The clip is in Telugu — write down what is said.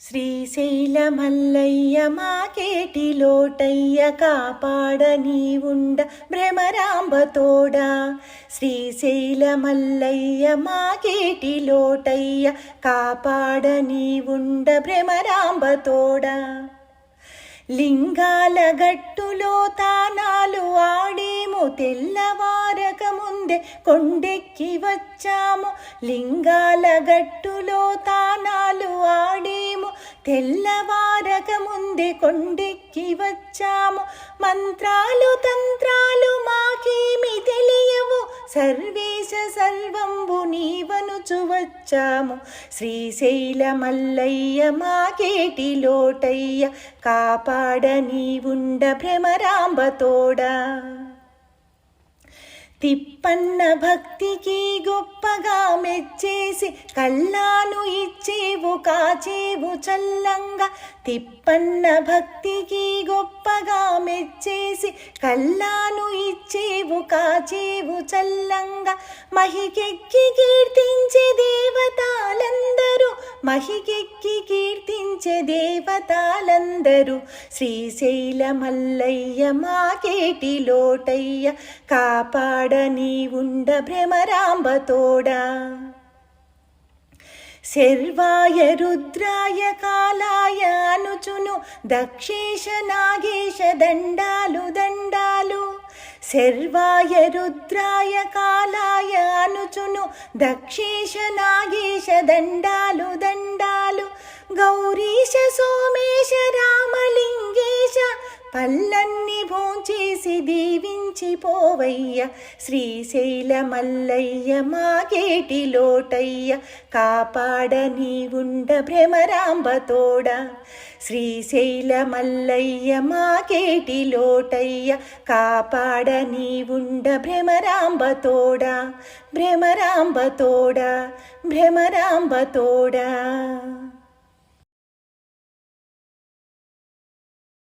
శ్రీశైలమల్లయ్య మాకేటి లోటయ్య కాపాడ నీవుండ భ్రమరాంబతోడా. శ్రీశైలమల్లయ్య మాకేటి లోటయ్య కాపాడ నీవుండ భ్రమరాంబతోడా. లింగాల గట్టులో తానాలు ఆడేము తెల్లవారక ముందే కొండెక్కి వచ్చాము. లింగాల గట్టులో తానాలు ఆ తెల్లవారక ముందే కొండెక్కి వచ్చాము. మంత్రాలు తంత్రాలు మాకేమి తెలియవు. సర్వేశ సర్వంబు నీవనుచు వచ్చాము. శ్రీశైల మల్లయ్య మాకేటి లోటయ్య. కాపాడ నీవుండ భ్రమరాంబతోడా తిప్పన్న భక్తికి గొప్పగా మెచ్చేసి కల్లాను ఇచ్చేవు కాచేవు చల్లంగా. తిప్పన్న భక్తికి గొప్పగా మెచ్చేసి కల్లాను ఇచ్చేవు కాచేవు చల్లంగా. మహికెక్కి కీర్తించి దేవతలందరూ మహికెక్కి కీర్తి పూజించే దేవతలందరూ శ్రీశైల మల్లయ్య మాకేటి లోటయ్య కాపాడ నీవుండ భ్రమరాంబతోడ. శర్వాయ రుద్రాయ కాలాయ అనుచును దక్షేశ నాగేశ దండాలు దండాలు. శర్వాయ రుద్రాయ కాలాయ అనుచును దక్షేశ నాగేశ దండాలు దండాలు గౌరీశ సోమేశ రామలింగేశ పల్లన్ని భోంచేసి దీవించి పోవయ్య. శ్రీశైల మల్లయ్య మాగేటి లోటయ్య కాపాడ నీవుండ భ్రమరాంబతోడ శ్రీశైల మల్లయ్య మాగేటి లోటయ్య కాపాడ నీవుండ భ్రమరాంబతోడ భ్రమరాంబతోడ భ్రమరాంబతోడ